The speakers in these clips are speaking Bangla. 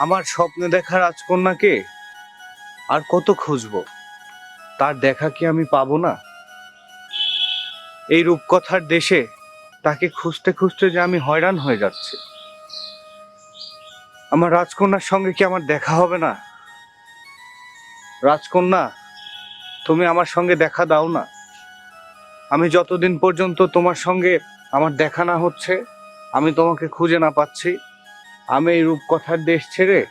আমার স্বপ্নে দেখা রাজকন্যাকে? আর কত খুঁজবো? তার দেখা কি আমি পাবো না? এই রূপকথার দেশে তাকে খুঁজতে খুঁজতে যে আমি হয়রান হয়ে যাচ্ছি। আমার রাজকন্যার সঙ্গে কি আমার দেখা হবে না? রাজকন্যা, তুমি আমার সঙ্গে দেখা দাও না। আমি যতদিন পর্যন্ত তোমার সঙ্গে আমার দেখা না হচ্ছে, আমি তোমাকে খুঁজে না পাচ্ছি। আমি এই রূপকথার দেশ ছেড়ে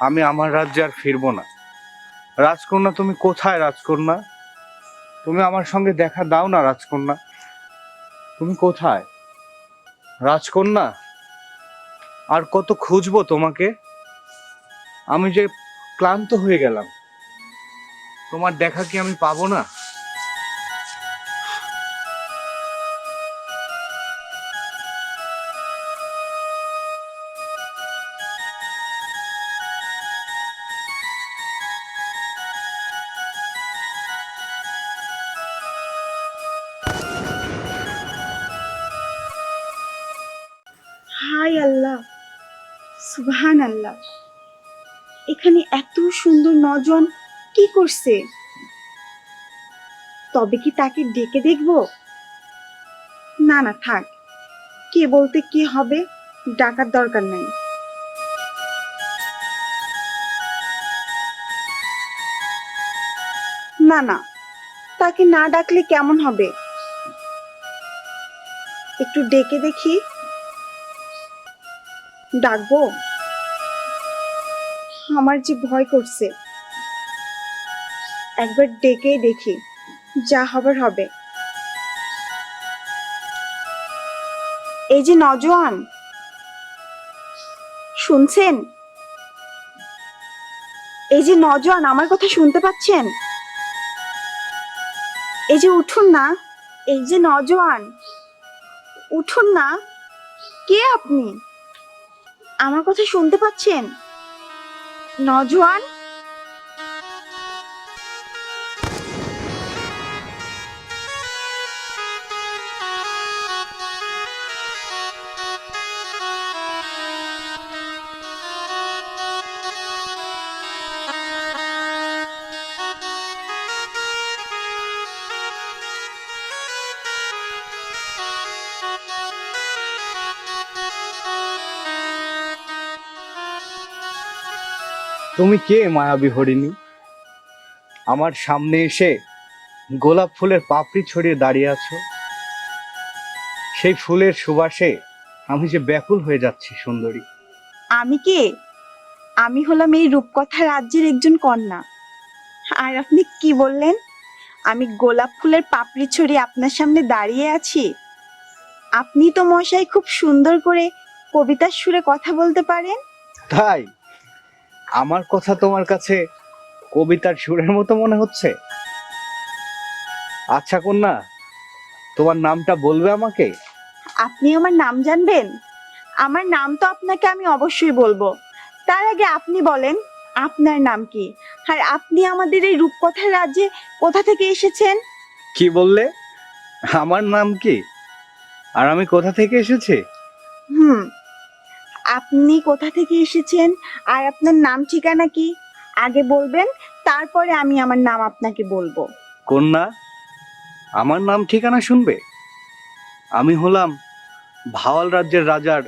আমি আমার রাজ্যে আর ফিরবো না। রাজকন্যা, তুমি কোথায় রাজকন্যা? তুমি আমার সঙ্গে দেখা দাও না, রাজকন্যা। তুমি কোথায়? রাজকন্যা, আর কত খুঁজবো তোমাকে? আমি যে ক্লান্ত হয়ে গেলাম। তোমার দেখা কি আমি পাবো না? নজন কি করছে? তবে কি তাকে ডেকে দেখব? না না, থাক। কে বলতে কি হবে, ডাকার দরকার নাই। না না, তাকে না ডাকলে কেমন হবে? একটু ডেকে দেখি। ডাকবো? আমার যে ভয় করছে। একবার ডেকে দেখি, যা হবার হবে। এই যে নজওয়ান! শুনছেন? এই যে নজওয়ান, আমার কথা শুনতে পাচ্ছেন? এই যে উঠুন না, এই যে নজওয়ান! উঠুন না, কে আপনি? আমার কথা শুনতে পাচ্ছেন? নজওয়ান? তুমি কে মায়াবী হরিণী? আমার সামনে এসে গোলাপ ফুলের পাপড়ি ছড়িয়ে দাঁড়িয়ে আছো। সেই ফুলের সুবাসে আমি যে ব্যাকুল হয়ে যাচ্ছি সুন্দরী। আমি কে? আমি হলাম এই রূপকথা রাজ্যের একজন কন্যা। আর আপনি কি বললেন? আমি গোলাপ ফুলের পাপড়ি ছড়িয়ে আপনার সামনে দাঁড়িয়ে আছি? আপনি তো মশাই খুব সুন্দর করে কবিতার সুরে কথা বলতে পারেন। তাই? আমার কথা তোমার কাছে কবিতার সুরের মতো মনে হচ্ছে? আচ্ছা কন্যা তোমার নামটা বলবে আমাকে? আপনি আমার নাম জানবেন? আমার নাম তো আপনাকে আমি অবশ্যই বলব। তার আগে আপনি বলেন আপনার নাম কি? আর আপনি আমাদের এই রূপকথার রাজ্যে কোথা থেকে এসেছেন? কি বললে? আমার নাম কি? আর আমি কোথা থেকে এসেছি? হুম আপনি কোথা থেকে এসেছেন? আর আপনার নাম ঠিকানা কি? আগে বলবেন তারপরে আমি আমার নাম আপনাকে বলব। কন্যা আমার নাম ঠিকানা শুনবে? আমি হলাম ভাওয়াল রাজ্যের রাজার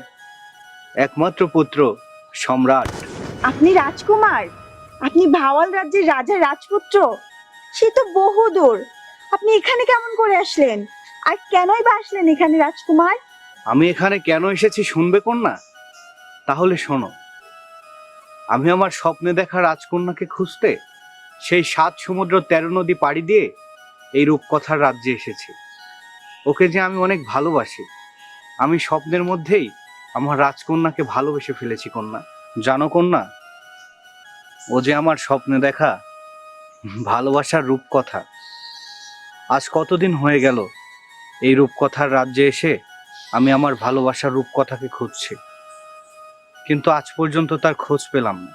একমাত্র পুত্র সম্রাট। আপনি রাজকুমার? আপনি ভাওয়াল রাজ্যের রাজার রাজপুত্র? সে তো বহু দূর আপনি এখানে কেমন করে আসলেন? আর কেনই বা আসলেন এখানে রাজকুমার? আমি এখানে কেন এসেছি শুনবে কন্যা? তাহলে শোনো। আমি আমার স্বপ্নে দেখা রাজকন্যাকে খুঁজতে সেই সাত সমুদ্র তেরো নদী পাড়ি দিয়ে এই রূপকথার রাজ্যে এসেছি। ওকে যে আমি অনেক ভালোবাসি, আমি স্বপ্নের মধ্যেই আমার রাজকন্যাকে ভালোবেসে ফেলেছি, কন্যা। জানো, কন্যা, ও যে আমার স্বপ্নে দেখা ভালোবাসার রূপকথা। আজ কতদিন হয়ে গেল এই রূপকথার রাজ্যে এসে আমি আমার ভালোবাসার রূপকথাকে খুঁজছি। কিন্তু আজ পর্যন্ত তার খোঁজ পেলাম না।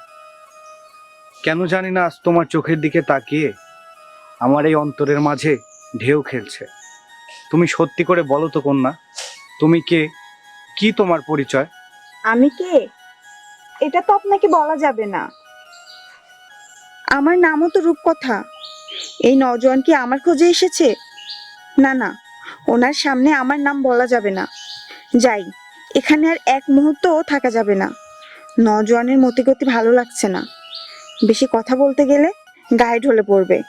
কেন জানি না আজ তোমার চোখের দিকে তাকিয়ে আমার এই অন্তরের মাঝে ঢেউ খেলছে। তুমি সত্যি করে বলো তো কন্যা, তুমি কে? কি তোমার পরিচয়? আমি কে? এটা তো আপনাকে বলা যাবে না। আমার নামও তো রূপকথা। এই নজওয়ান কি আমার খোঁজে এসেছে? না না, ওনার সামনে আমার নাম বলা যাবে না। যাই এখানে আর এক মুহূর্তও থাকা যাবে না। নজওয়ানের মতি গতি ভালো লাগছে না। বেশি কথা বলতে গেলে গায়ে ঢলে পড়বে।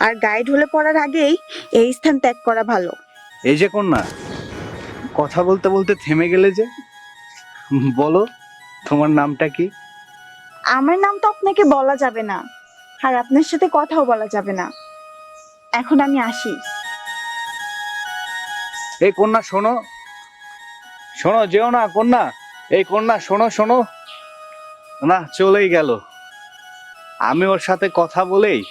আর গায়ে ঢলে পড়ার আগেই এই স্থান ত্যাগ করা ভালো। এই যে কন্যা কথা বলতে বলতে থেমে গেলে যে? বলো তোমার নামটা কি? আমার নাম তো আপনাকে বলা যাবে না আর আপনার সাথে কথাও বলা যাবে না। এখন আমি আসি। এই কন্যা শোনো শোনো, যেও না, কন্যা। এই কন্যা, শোনো শোনো। না, চলেই গেল। আমি ওর সাথে কথা বলেই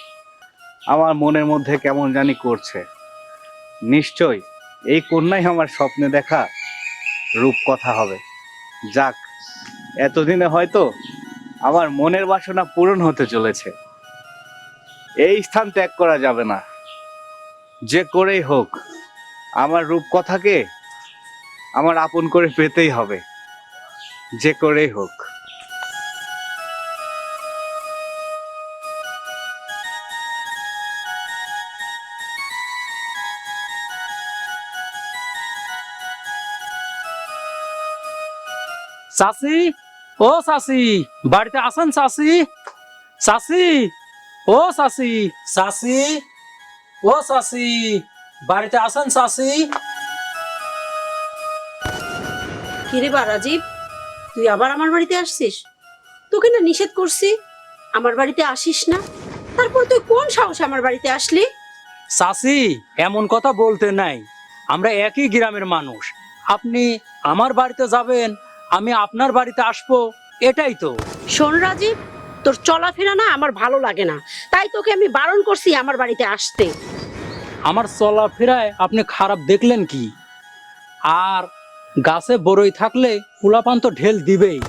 আমার মনের মধ্যে কেমন জানি করছে। নিশ্চয় এই কন্যাই আমার স্বপ্নে দেখা রূপকথা হবে। যাক, এতদিনে হয়তো আমার মনের বাসনা পূরণ হতে চলেছে। এই স্থান ত্যাগ করা যাবে না। যে করেই হোক, আমার রূপকথাকে আমার আপন করে পেতেই হবে। যে করেই হোক। চাচি? ও চাচি, বাড়িতে আছেন চাচি? চাচি? ও চাচি চাচি? ও চাচি, বাড়িতে আছেন চাচি? কিরে বা রাজীব তুই আবার আমার বাড়িতে আসছিস? তোকে না নিষেধ করছি আমার বাড়িতে আসিস না। তারপর তুই কোন সাহসে আমার বাড়িতে আসলি? চাচি এমন কথা বলতে নাই। আমরা একই গ্রামের মানুষ। আপনি আমার বাড়িতে যাবেন আমি আপনার বাড়িতে আসব এটাই তো। শোন রাজীব তোর চলাফেরা না আমার ভালো লাগে না। তাই তোকে আমি বারণ করছি আমার বাড়িতে আসতে। আমার চলাফেরায় আপনি খারাপ দেখলেন কি? আর গাছে বড়ই থাকলে কুলাপান তো ঢেল দিবেই।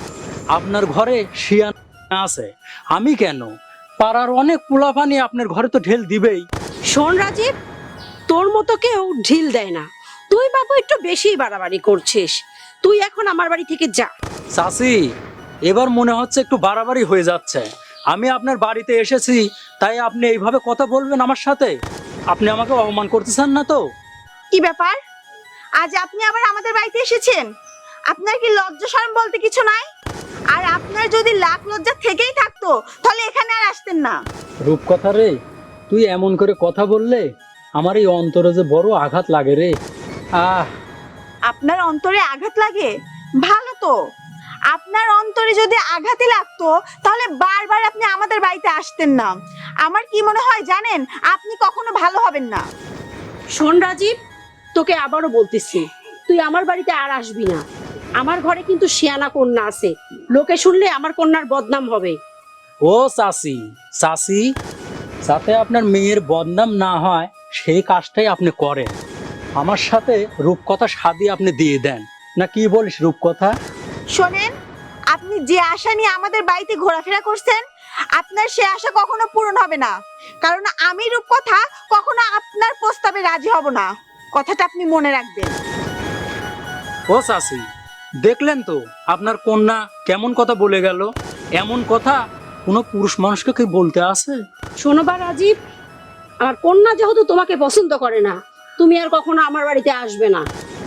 আপনার ঘরে শিয়ান আছে আমি কেন? পাড়ার অনেক কুলাপানি আপনার ঘরে তো ঢেল দিবেই। শোন রাজীব তোর মতো কেউ ঢিল দেয় না। তুই বাবু একটু বেশি বাড়াবাড়ি করছিস। তুই এখন আমার বাড়ি থেকে যা। চাচি এবার মনে হচ্ছে একটু বাড়াবাড়ি হয়ে যাচ্ছে। আমি আপনার বাড়িতে এসেছি তাই আপনি এইভাবে কথা বলবেন আমার সাথে? আপনি আমাকে অপমান করতেছেন না তো? কি ব্যাপার? আজ আপনি আবার আমাদের বাড়িতে এসেছেন? আপনার কি লজ্জা শরম বলতে কিছু নাই? আর আপনার যদি লাখ লজ্জা থেকেই থাকতো তাহলে এখানে আর আসতেন না। রূপকথা রে তুই এমন করে কথা বললে আমার এই অন্তরে যে বড় আঘাত লাগে রে। আহ। আপনার অন্তরে আঘাত লাগে? ভালো তো। আপনার অন্তরে যদি আঘাতই লাগতো তাহলে বারবার আপনি আমাদের বাড়িতে আসতেন না। আমার কি মনে হয় জানেন আপনি কখনো ভালো হবেন না। শোন রাজীব তোকে আবারও বলতেছি তুই আমার বাড়িতে আর আসবি না। আমার ঘরে কিন্তু শিয়ানা কন্যা আছে। লোকে শুনলে আমার কন্যার বদনাম হবে। ও চাচি চাচি যাতে আপনার মেয়ের বদনাম না হয় সেই কাজটাই আপনি করেন। আমার সাথে রূপকথা সাদি আপনি দিয়ে দেন। না কি বলিস রূপকথা? শোনেন আপনি যে আশা নিয়ে আমাদের বাড়িতে ঘোরাফেরা করছেন আপনার সে আশা কখনো পূরণ হবে না। কারণ আমি রূপকথা কখনো আপনার প্রস্তাবে রাজি হব না। কথাটা আপনি মনে রাখবেন। ও চাচি দেখলেন তো আপনার কন্যা কেমন কথা বলে গেল? এমন কথা কোনো পুরুষ মানুষকে কি বলতে আছে? শোনো বা রাজীব আমার কন্যা যেহেতু তোমাকে পছন্দ করে না তুমি আর কখনো আমার বাড়িতে আসবে না।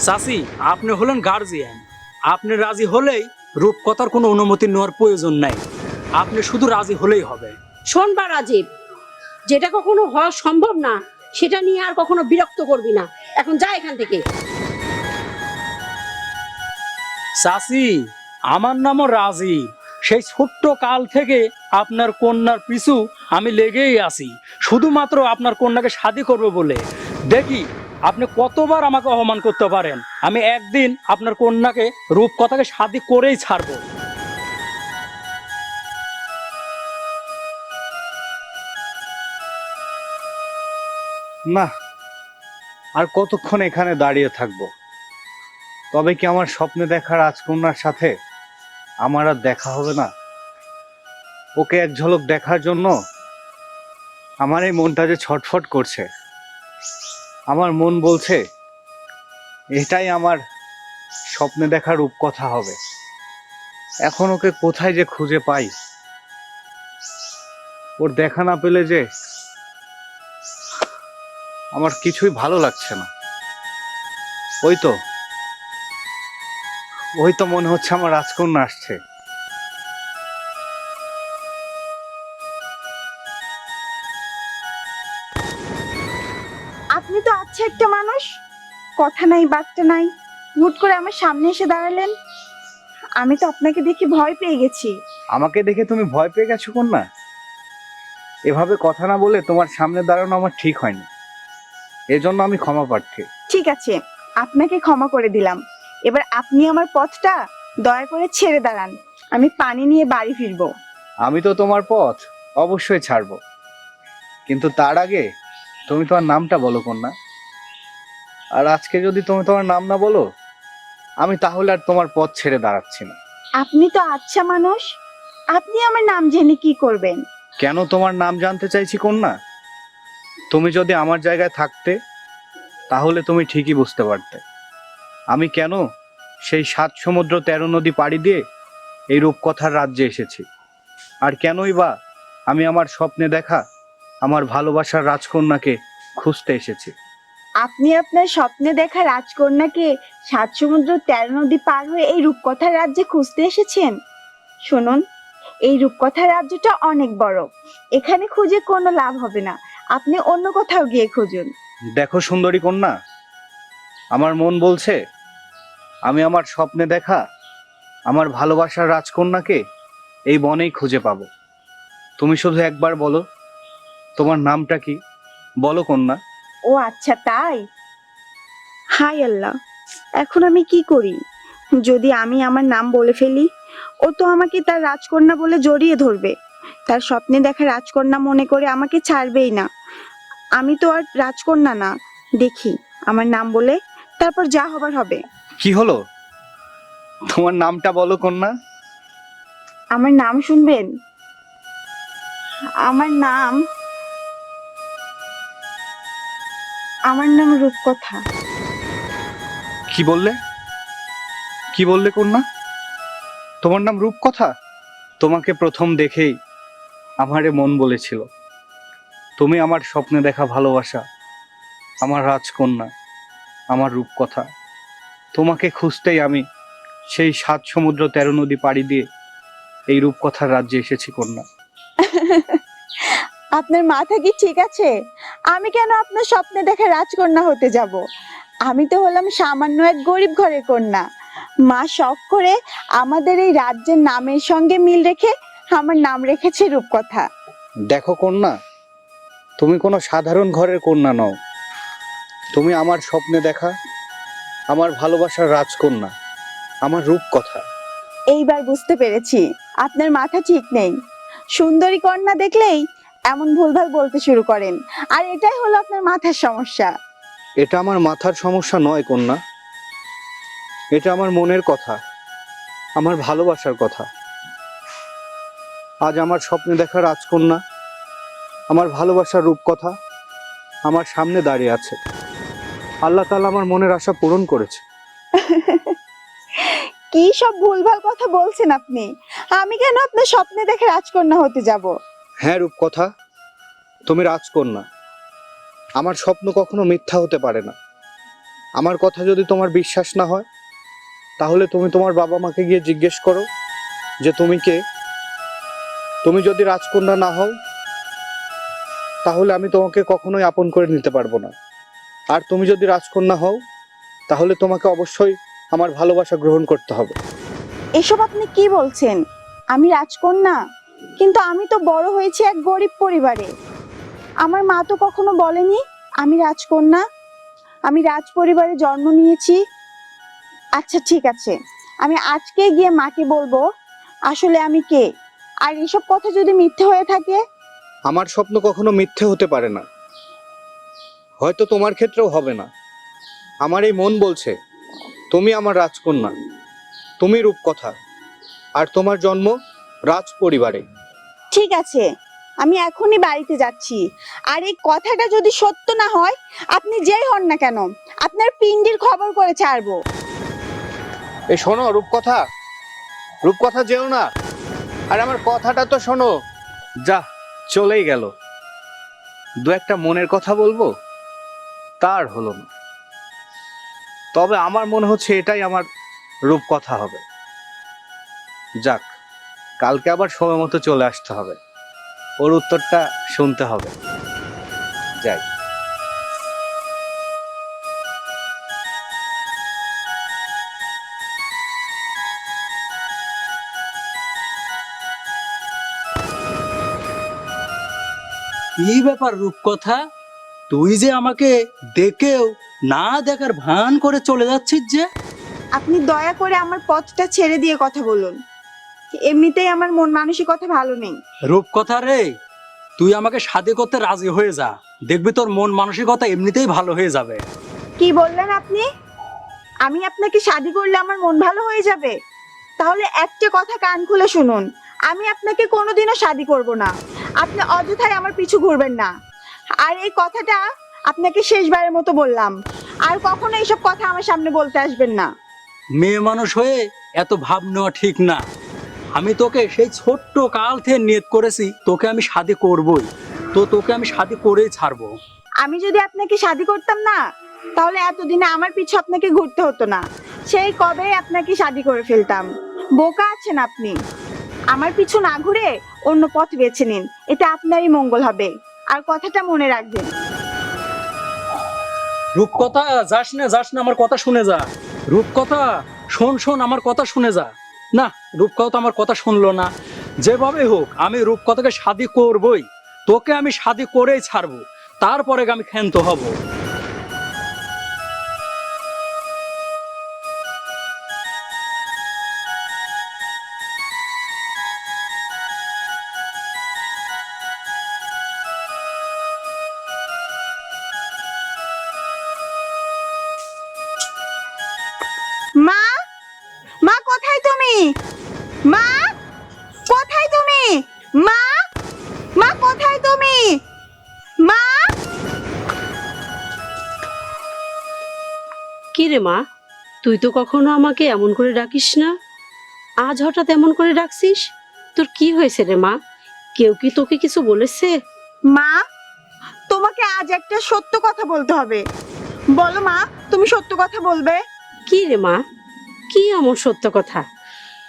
চাচি আপনি হলেন গার্জিয়ান আপনি রাজি হলেই রূপকথার কোনো অনুমতি নেওয়ার প্রয়োজন নাই। আপনি শুধু রাজি হলেই হবে। শোন বা রাজীব যেটা কখনো হওয়া সম্ভব না সেটা নিয়ে আর কখনো বিরক্ত করবি না। এখন যা এখান থেকে। চাচি আমার নামও রাজীব সেই ছোট্ট কাল থেকে আপনার কন্যার পিছু আমি লেগেই আছি। শুধুমাত্র আপনার কন্যাকে শাদি করবে বলে। দেখি, আপনি কতবার আমাকে অপমান করতে পারেন? আমি একদিন আপনার কন্যাকে রূপকথাকে শাদি করেই ছাড়বো। না, আর কতক্ষণ এখানে দাঁড়িয়ে থাকব? তবে কি আমার স্বপ্নে দেখা রাজকন্যার সাথে আমার আর দেখা হবে না? ওকে এক ঝলক দেখার জন্য আমার এই মনটা যে ছটফট করছে। আমার মন বলছে, এটাই আমার স্বপ্নে দেখা রূপকথা হবে। এখন ওকে কোথায় যে খুঁজে পাই? ওর দেখা না পেলে যে আমার কিছুই ভালো লাগছে না। ওই তো। ওই তো মনে হচ্ছে আমার রাজকন্যা আসছে। আপনি তো আচ্ছা একটা মানুষ। কথা নাই বার্তা নাই। হুট করে আমার সামনে এসে দাঁড়ালেন। আমি তো আপনাকে দেখে ভয় পেয়ে গেছি। আমাকে দেখে তুমি ভয় পেয়ে গেছো কন্যা? এভাবে কথা না বলে তোমার সামনে দাঁড়ানো আমার ঠিক হয়নি। এজন্য আমি ক্ষমা প্রার্থী। ঠিক আছে আপনাকে ক্ষমা করে দিলাম। এবার আপনি আমার পথটা দয়া করে ছেড়ে দাঁড়ান। আমি পানি নিয়ে বাড়ি ফিরবো। আমি তো তোমার পথ অবশ্যই ছাড়বো। কিন্তু তার আগে তুমি তোমার নামটা বলো কন্যা। আর আজকে যদি তুমি তোমার নাম না বলো আমি তাহলে আর তোমার পথ ছেড়ে দাঁড়াচ্ছি না। আপনি তো আচ্ছা মানুষ। আপনি আমার নাম জেনে কি করবেন? কেন তোমার নাম জানতে চাইছি কন্যা? তুমি যদি আমার জায়গায় থাকতে, তাহলে তুমি ঠিকই বুঝতে পারতে। আমি কেন সেই সাত সমুদ্র তেরো নদী পাড়ি দিয়ে এই রূপকথার রাজ্যে এসেছি? আর কেনই বা আমি আমার স্বপ্নে দেখা আমার ভালোবাসার রাজকন্যাকে খুঁজতে এসেছি? আপনি আপনার স্বপ্নে দেখা রাজকন্যাকে সাত সমুদ্র তেরো নদী পার হয়ে এই রূপকথার রাজ্যে খুঁজতে এসেছেন? শুনুন, এই রূপকথার রাজ্যটা অনেক বড়। এখানে খুঁজে কোনো লাভ হবে না। আপনি অন্য কোথাও গিয়ে খুঁজুন। দেখো সুন্দরী কন্যা আমার মন বলছে আমি আমার স্বপ্নে দেখা আমার ভালোবাসার রাজকন্যাকে এই বনেই খুঁজে পাবো। তুমি শুধু একবার বলো তোমার নামটা কি? বলো কন্যা। ও আচ্ছা তাই? হাই আল্লাহ এখন আমি কি করি? যদি আমি আমার নাম বলে ফেলি ও তো আমাকে তার রাজকন্যা বলে জড়িয়ে ধরবে। তার স্বপ্নে দেখা রাজকন্যা মনে করে আমাকে ছাড়বেই না। আমি তো আর রাজকন্যা না। দেখি আমার নাম বলে তারপর যা হবার হবে। কি হলো? তোমার নামটা বলো কন্যা। আমার নাম শুনবেন? আমার নাম আমার নাম রূপকথা। কি বললে? কি বললে কন্যা? তোমার নাম রূপকথা? তোমাকে প্রথম দেখেই আমারে মন বলেছিল। তুমি আমার স্বপ্নে দেখা ভালোবাসা আমার রাজকন্যা আমার রূপকথা। তোমাকে খুঁজতেই আমি সেই সাত সমুদ্র তেরো নদী পাড়ি দিয়ে এই রূপকথার রাজ্যে এসেছি কন্যা। আপনার মাথা কি ঠিক আছে? আমি কেন আপনার স্বপ্নে দেখা রাজকন্যা হতে যাব? আমি তো হলাম সামান্য এক গরিব ঘরের কন্যা। মা শখ করে আমাদের এই রাজ্যের নামের সঙ্গে মিল রেখে আমার নাম রেখেছে রূপকথা। দেখো কন্যা তুমি কোনো সাধারণ ঘরের কন্যা নও। তুমি আমার স্বপ্নে দেখা আমার ভালোবাসার রাজকন্যা আমার রূপকথা। এইবার বুঝতে পেরেছি আপনার মাথা ঠিক নেই। সুন্দরী কন্যা দেখলেই এমন ভুলভাল বলতে শুরু করেন। আর এটাই হলো আপনার মাথার সমস্যা। এটা আমার মাথার সমস্যা নয় কন্যা। এটা আমার মনের কথা আমার ভালোবাসার কথা। আজ আমার স্বপ্নে দেখা রাজকন্যা আমার ভালোবাসার রূপকথা আমার সামনে দাঁড়িয়ে আছে। আল্লাহ তালা আমার মনের আশা পূরণ করেছে। কি সব ভুলভাল কথা বলছেন আপনি? আমি কেন আপনার স্বপ্নে দেখে রাজকন্যা হতে যাব? হ্যাঁ রূপকথা তুমি রাজকন্যা। আমার স্বপ্ন কখনো মিথ্যা হতে পারে না। আমার কথা যদি তোমার বিশ্বাস না হয় তাহলে তুমি তোমার বাবা মাকে গিয়ে জিজ্ঞেস করো যে তুমি কে? তুমি যদি রাজকন্যা না হও তাহলে আমি তোমাকে কখনোই আপন করে নিতে পারব না। আর তুমি যদি রাজকন্যা হও, তাহলে তোমাকে অবশ্যই আমার ভালোবাসা গ্রহণ করতে হবে। এসব আপনি কি বলছেন? আমি রাজকন্যা? কিন্তু আমি তো বড় হয়েছি এক গরিব পরিবারে। আমার মা তো কখনো বলেনি, আমি রাজকন্যা। আমি রাজ পরিবারে জন্ম নিয়েছি। আচ্ছা ঠিক আছে। আমি আজকে গিয়ে মাকে বলব, আসলে আমি কে? আর এসব কথা যদি মিথ্যে হয়ে থাকে আমার স্বপ্ন কখনো মিথ্যে হতে পারে না। হয়তো তোমার ক্ষেত্রেও হবে না। আমার এই মন বলছে তুমি আমার রাজকন্যা তুমি রূপকথা আর তোমার জন্ম রাজ পরিবারে ঠিক আছে আমি এখনই বাড়িতে যাচ্ছি। আর এই কথাটা যদি সত্য না হয় আপনি যেই হন না কেন আপনার পিন্ডির খবর করে ছাড়বো। এই শোনো রূপকথা। রূপকথা যেও না। আর আমার কথাটা তো শোনো। যা। চলেই গেল। দু একটা মনের কথা বলব? তার হলো না। তবে আমার মনে হচ্ছে এটাই আমার রূপ কথা হবে। যাক, কালকে আবার সময় মতো চলে আসতে হবে। ওর উত্তরটা শুনতে হবে। যাই। কি ব্যাপার রূপকথা? তুই যে আমাকে দেখেও না দেখার ভান করে চলে যাচ্ছিস যে? আপনি দয়া করে আমার পথটা ছেড়ে দিয়ে কথা বলুন। এমনিতেই আমার মন মানসিকতা ভালো নেই। রূপকথা রে তুই আমাকে শাদি করতে রাজি হয়ে যা। দেখবি তোর মন মানসিকতা এমনিতেই ভালো হয়ে যাবে। কি বললেন আপনি? আমি আপনাকে শাদি করলে আমার মন ভালো হয়ে যাবে? তাহলে একটা কথা কান খুলে শুনুন। আমি আপনাকে কোনোদিনও শাদি করব না। আপনি অযথায় আমার পিছু ঘুরবেন না। আর এই কথাটা আপনাকে শেষবারের মতো বললাম। আর কখনো এইসব কথা আমার সামনে বলতে আসবেন না। মেয়ে মানুষ হয়ে এত ভাব নেওয়া ঠিক না। আমি তোকে সেই ছোট্ট কাল থেকে নিয়ত করেছি তোকে আমি শাদি করবই। তো তোকে আমি শাদি করেই ছাড়বো। আমি যদি আপনাকে শাদি করতাম না তাহলে এতদিনে আমার পিছু আপনাকে ঘুরতে হতো না। সেই কবে আপনাকে শাদি করে ফেলতাম। বোকা আছেন আপনি। আমার পিছু না ঘুরে অন্য পথ বেছে নিন। এতে আপনারই মঙ্গল হবে। আর কথাটা মনে রাখবেন। রূপকথা, যাস না যাস না, আমার কথা শুনে যা। রূপকথা, শোন শোন, আমার কথা শুনে যা। না, রূপকথা আমার কথা শুনলো না। যেভাবে হোক, আমি রূপকথাকে শাদি করবই। তোকে আমি শাদি করেই ছাড়বো। তারপরে আমি ক্ষান্ত হব। মা? মা কোথায় তুমি? মা? কি রে মা? তুই তো কখনো আমাকে এমন করে ডাকিস না। আজ হঠাৎ এমন করে ডাকছিস? তোর কি হয়েছে রে মা? কেউ কি তোকে কিছু বলেছে? মা তোমাকে আজ একটা সত্য কথা বলতে হবে। বলো মা তুমি সত্য কথা বলবে? কি রে মা? কি এমন সত্য কথা?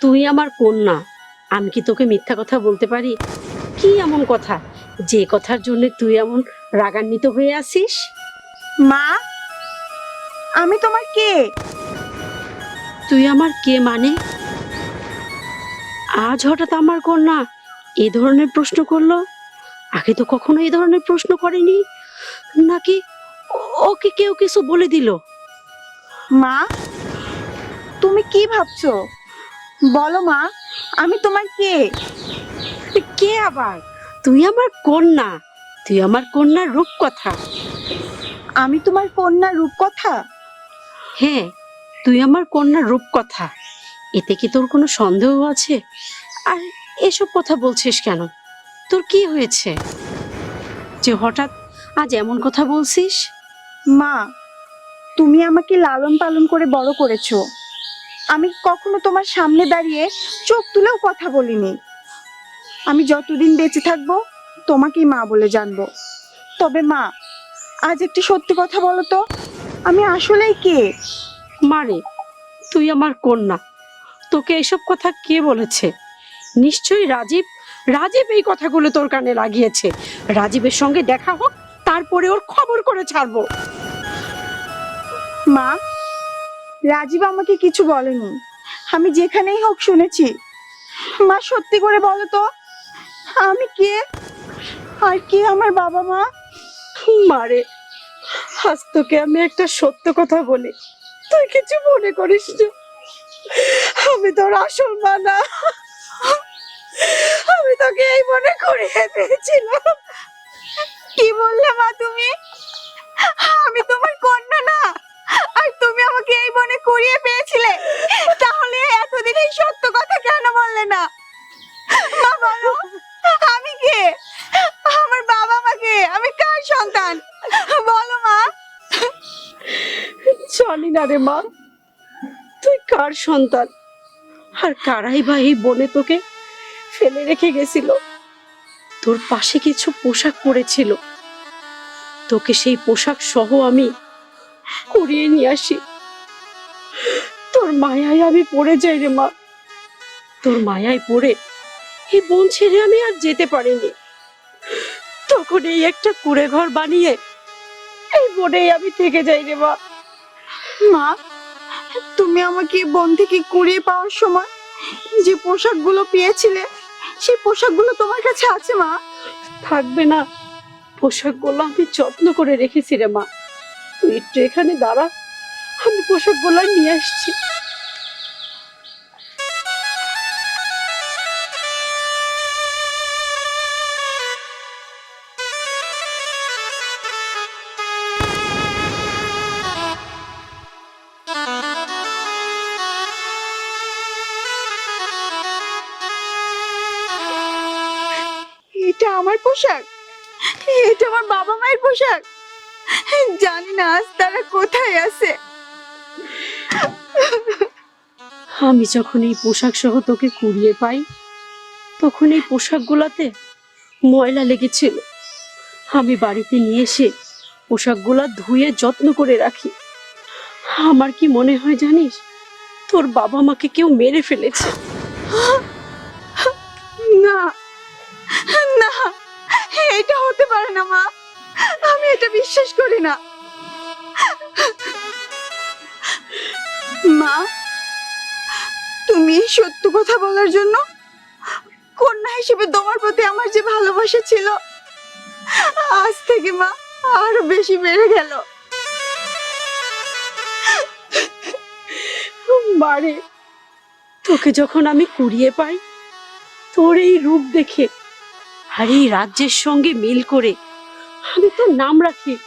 তুই আমার কন্যা আমি কি তোকে মিথ্যা কথা বলতে পারি? কি এমন কথা? যে কথার জন্য তুই এমন রাগান্বিত হয়ে আছিস? মা আমি তোমার কে? তুই আমার কে মানে? আজ হঠাৎ আমার কন্যা এ ধরনের প্রশ্ন করল? আগে তো কখনো এই ধরনের প্রশ্ন করেনি। নাকি ওকে কেউ কিছু বলে দিল? মা তুমি কি ভাবছ? বলো মা আমি তোমার কে? কে আবার? তুই আমার কন্যা তুই আমার কন্যার রূপকথা। আমি তোমার কন্যা রূপকথা? হ্যাঁ তুই আমার কন্যার রূপকথা। এতে কি তোর কোনো সন্দেহ আছে? আর এসব কথা বলছিস কেন? তোর কি হয়েছে? যে হঠাৎ আজ এমন কথা বলছিস? মা তুমি আমাকে লালন পালন করে বড় করেছ। আমি কখনো তোমার সামনে দাঁড়িয়ে চোখ তুলেও কথা বলিনি। আমি যতদিন বেঁচে থাকব তোমাকেই মা বলে জানব। তবে মা আজ একটি সত্যি কথা বলো তো আমি আসলেই কে? মারে তুই আমার কন্যা। তোকে এসব কথা কে বলেছে? নিশ্চয়ই রাজীব রাজীব এই কথাগুলো তোর কানে লাগিয়েছে। রাজীবের সঙ্গে দেখা হোক তারপরে ওর খবর করে ছাড়বো। মা রাজীব আমাকে কিছু বলেনি। আমি যেখানেই হোক শুনেছি। মা, সত্যি করে বলো তো, আমি কে? আর কে আমার বাবা মা? মারে, আজ তোকে আমি একটা সত্য কথা বলি। তুই কিছু মনে করিস আমি তোর আসল মা না। আমি তোকে এই মনে করিয়ে পেয়েছিলাম কি বললে মা তুমি? আমি তোমার কন্যা না। আর তুমি আমাকে এই মনে করিয়ে পেয়েছিলে। তাহলে এতদিন এই সত্য কথা কেন বললে না? মা, বলো, আমি কে? আমার বাবা মাকে আমি কার সন্তান? বলো মা। জানি না রে মা, তুই কার সন্তান? আর কারাই বা এই বনে তোকে ফেলে রেখে গেছিল? তোর পাশে কিছু পোশাক পরেছিল। তোকে সেই পোশাক সহ আমি কুড়িয়ে নিয়ে আসি। তোর মায়ায় আমি পড়ে যাই রে মা। তোর মায়ায় পড়ে এই বন ছেড়ে আমি আর যেতে পারিনি। তখন এই একটা কুড়ে ঘর বানিয়ে এই বনেই আমি থেকে যাই রে মা। মা, তুমি আমাকে বন থেকে কুড়িয়ে পাওয়ার সময় যে পোশাকগুলো পেয়েছিলে, সেই পোশাকগুলো তোমার কাছে আছে মা? থাকবে না। পোশাকগুলো আমি যত্ন করে রেখেছি রে মা। তুই একটু এখানে দাঁড়া। আমি পোশাকগুলো নিয়ে আসছি। এটা আমার পোশাক? এটা আমার বাবা মায়ের পোশাক? জানি না আজ তারা কোথায় আছে। আমি যখন এই পোশাক সহ তোকে কুড়িয়ে পাই তখন এই পোশাকগুলাতে ময়লা লেগেছিল। আমি বাড়িতে নিয়ে এসে পোশাকগুলা ধুয়ে যত্ন করে রাখি। আমার কি মনে হয় জানিস তোর বাবা মাকে কেউ মেরে ফেলেছে? না না এটা হতে পারে না মা। আমি এটা বিশ্বাস করি না। মা, তুমি সত্য কথা বলার জন্য কন্যা হিসেবে তোমার প্রতি আমার যে ভালোবাসা ছিল, আজ থেকে মা আরও বেশি বেড়ে গেল। বারে তোকে যখন আমি কুড়িয়ে পাই, তোর এই রূপ দেখে আর এই রাজ্যের সঙ্গে মিল করে আমি তোর নাম রাখি।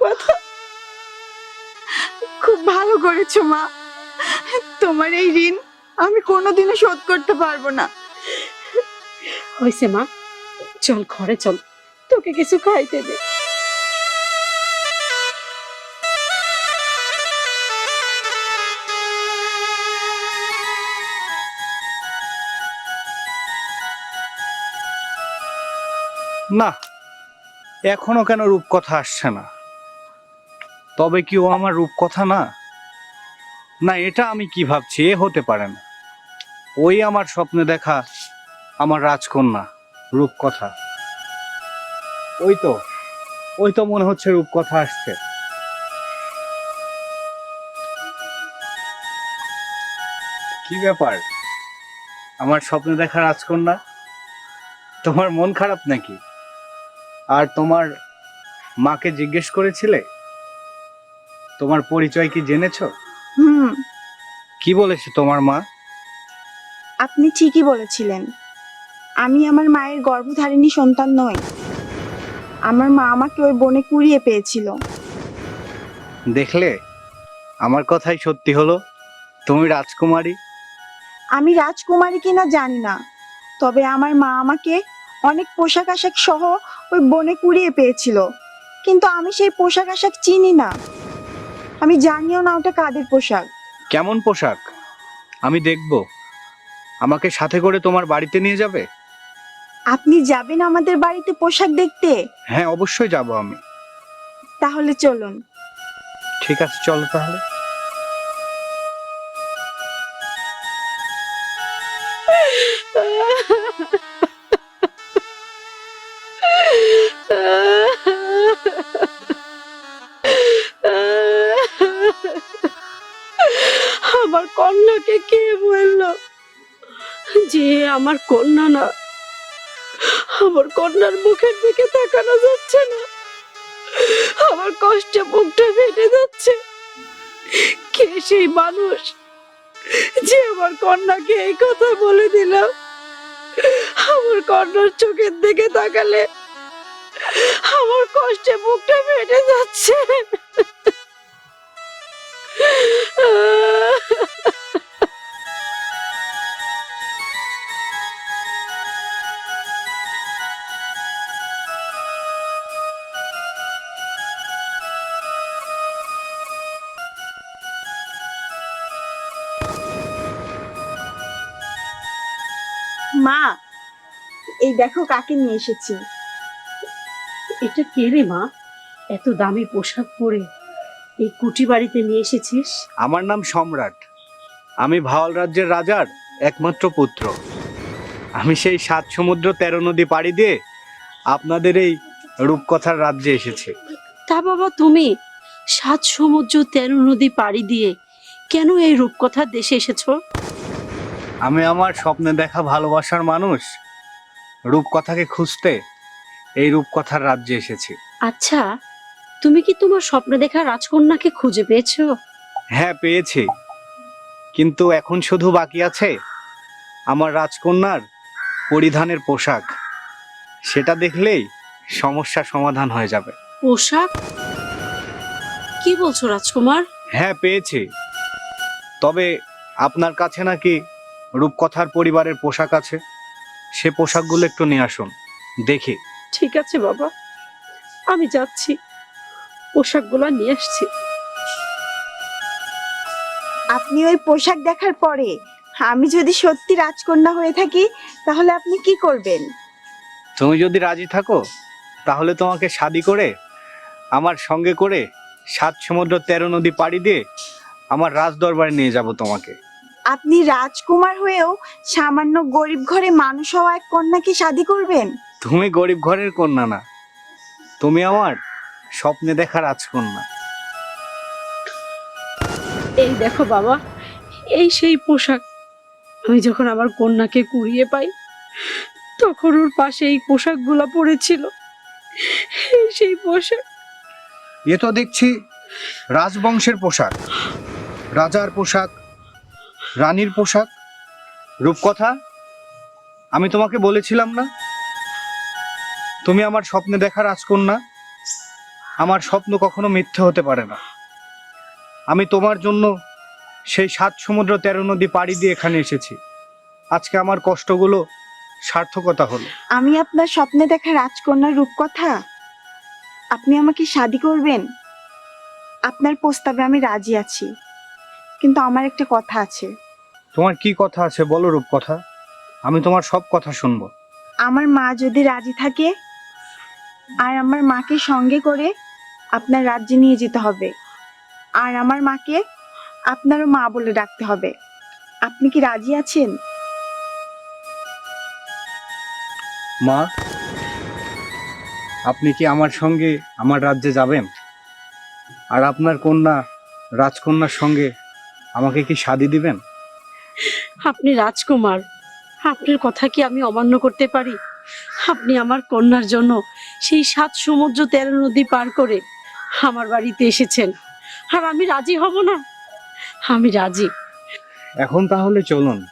কথা খুব ভালো করেছ মা। তোমার এই ঋণ আমি কোনোদিনও শোধ করতে পারব না। হয়েছে মা। চল ঘরে চল। তোকে কিছু খাইতে দে। না, এখনও কেন রূপকথা আসছে না? তবে কি ও আমার রূপকথা না? না, এটা আমি কি ভাবছি, এ হতে পারে না। ওই আমার স্বপ্নে দেখা আমার রাজকন্যা, রূপকথা। ওই তো ওই তো মনে হচ্ছে রূপকথা আসছে। কি ব্যাপার? আমার স্বপ্নে দেখা রাজকন্যা? তোমার মন খারাপ নাকি? আর তোমার মাকে জিজ্ঞেস করেছিলে? তোমার পরিচয় কি জেনেছো? হুম। কি বলেছে তোমার মা? আপনি ঠিকই বলেছিলেন। আমি আমার মায়ের গর্ভধারিণী সন্তান নই। আমার মা আমাকে ওই বনে কুড়িয়ে পেয়েছিল। দেখলে? আমার কথাই সত্যি হলো? তুমি রাজকুমারী? আমি রাজকুমারী কিনা জানি না। তবে আমার মা আমাকে অনেক পোশাক আশাক সহ ওই বনে কুড়িয়ে পেয়েছিল। কিন্তু আমি সেই পোশাক আশাক চিনি না। আমি জানিও না ওটা কাদের পোশাক। কেমন পোশাক? আমি দেখব। আমাকে সাথে করে তোমার বাড়িতে নিয়ে যাবে? আপনি যাবেন আমাদের বাড়িতে পোশাক দেখতে? হ্যাঁ অবশ্যই যাব আমি। তাহলে চলুন। ঠিক আছে চলো তাহলে। কন্যাকে কে বলল যে আমার কন্যা না? আমার কন্যার মুখের দিকে তাকানো যাচ্ছে না। আমার কষ্টে মুখটা ফেটে যাচ্ছে। কে সেই মানুষ যে আমার কন্যাকে এই কথা বলে দিল? আমার কন্যার চোখের দিকে তাকালে আমার কষ্টে মুখটা ফেটে যাচ্ছে। দেখো কাকে নিয়ে এসেছি। এটা কে রে মা? এত দামি পোশাক পরে এই কুটি বাড়িতে নিয়ে এসেছিস? আমার নাম সম্রাট। আমি ভাওয়াল রাজ্যের রাজার একমাত্র পুত্র। আমি সেই সাত সমুদ্র তেরো নদী পাড়ি দিয়ে আপনাদের এই রূপকথার রাজ্যে এসেছি। তা বাবা তুমি সাত সমুদ্র তেরো নদী পাড়ি দিয়ে কেন এই রূপকথার দেশে এসেছ? আমি আমার স্বপ্নে দেখা ভালোবাসার মানুষ। রূপকথাকে খুঁজতে এই রূপকথার রাজ্যে এসেছি। আচ্ছা তুমি কি তোমার স্বপ্নে দেখা রাজকন্যাকে খুঁজে পেয়েছ? হ্যাঁ পেয়েছি। কিন্তু এখন শুধু বাকি আছে আমার রাজকন্যার পরিধানের পোশাক। সেটা দেখলেই সমস্যা সমাধান হয়ে যাবে। পোশাক? কি বলছো রাজকুমার? হ্যাঁ পেয়েছি। তবে আপনার কাছে নাকি রূপকথার পরিবারের পোশাক আছে? সে পোশাকগুলো একটু নিয়ে আসুন দেখি। ঠিক আছে বাবা আমি যাচ্ছি পোশাকগুলো নিয়ে আসছি। আপনি ওই পোশাক দেখার পরে আমি যদি সত্যি রাজকন্যা হয়ে থাকি তাহলে আপনি কি করবেন? তুমি যদি রাজি থাকো তাহলে তোমাকে শাদি করে আমার সঙ্গে করে সাত সমুদ্র তেরো নদী পাড়ি দিয়ে আমার রাজ দরবারে নিয়ে যাব তোমাকে। আপনি রাজকুমার হয়েও সামান্য গরিব ঘরে মানুষ হওয়া এক কন্যাকে শাদি করবেন? তুমি গরিব ঘরের কন্যা না। তুমি আমার স্বপ্নে দেখা রাজকন্যা। এই দেখো বাবা এই সেই পোশাক। আমি যখন আমার কন্যাকে কুড়িয়ে পাই তখন ওর পাশে এই পোশাকগুলো পড়েছিল। এই সেই পোশাক। এ তো দেখছি রাজবংশের পোশাক। রাজার পোশাক রানীর পোশাক? রূপকথা? আমি তোমাকে বলেছিলাম না? তুমি আমার স্বপ্নে দেখা রাজকন্যা। আমার স্বপ্ন কখনো মিথ্যে হতে পারে না। আমি তোমার জন্য সেই সাত সমুদ্র তেরো নদী পাড়ি দিয়ে এখানে এসেছি। আজকে আমার কষ্টগুলো সার্থকতা হলো। আমি আপনার স্বপ্নে দেখা রাজকন্যার রূপকথা? আপনি আমাকে শাদি করবেন? আপনার প্রস্তাবে আমি রাজি আছি। কিন্তু আমার একটা কথা আছে। তোমার কি কথা আছে বলো রূপ কথা আমি তোমার সব কথা শুনব। আমার মা যদি রাজি থাকে আর আমার মাকে সঙ্গে করে আপনার রাজ্যে নিয়ে যেতে হবে। আর আমার মাকে আপনারও মা বলে ডাকতে হবে। আপনি কি রাজি আছেন? মা আপনি কি আমার সঙ্গে আমার রাজ্যে যাবেন? আর আপনার কন্যা রাজকন্যার সঙ্গে আমাকে কি শাদি দিবেন? আপনি রাজকুমার। আপনার কথা কি আমি অমান্য করতে পারি? আপনি আমার কন্যার জন্য সেই সাত সমুদ্র তেরো নদী পার করে আমার বাড়িতে এসেছেন। আর আমি রাজি হব না। আমি রাজি। এখন তাহলে চলুন।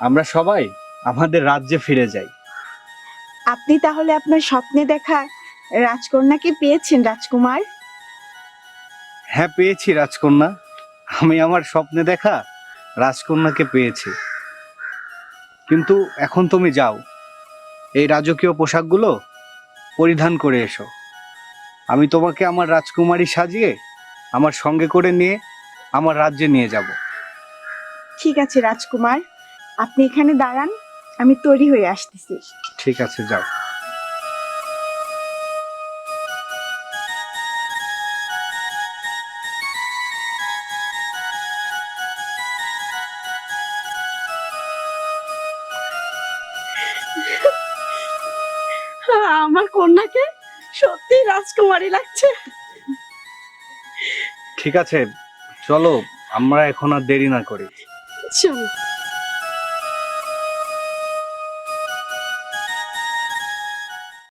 আমরা সবাই আমাদের রাজ্যে ফিরে যাই। আপনি তাহলে আপনার স্বপ্নে দেখা রাজকন্যাকে পেয়েছেন রাজকুমার? হ্যাঁ পেয়েছি রাজকন্যা। আমি আমার স্বপ্নে দেখা রাজকন্যাকে পেয়েছি। কিন্তু এখন তুমি যাও। এই রাজকীয় পোশাকগুলো পরিধান করে এসো। আমি তোমাকে আমার রাজকুমারী সাজিয়ে আমার সঙ্গে করে নিয়ে আমার রাজ্যে নিয়ে যাব। ঠিক আছে রাজকুমার আপনি এখানে দাঁড়ান আমি তৈরি হয়ে আসতেছি। ঠিক আছে যাও। রাজকুমারী লাগছে। ঠিক আছে চলো আমরা এখন আর দেরি না করি। চলো।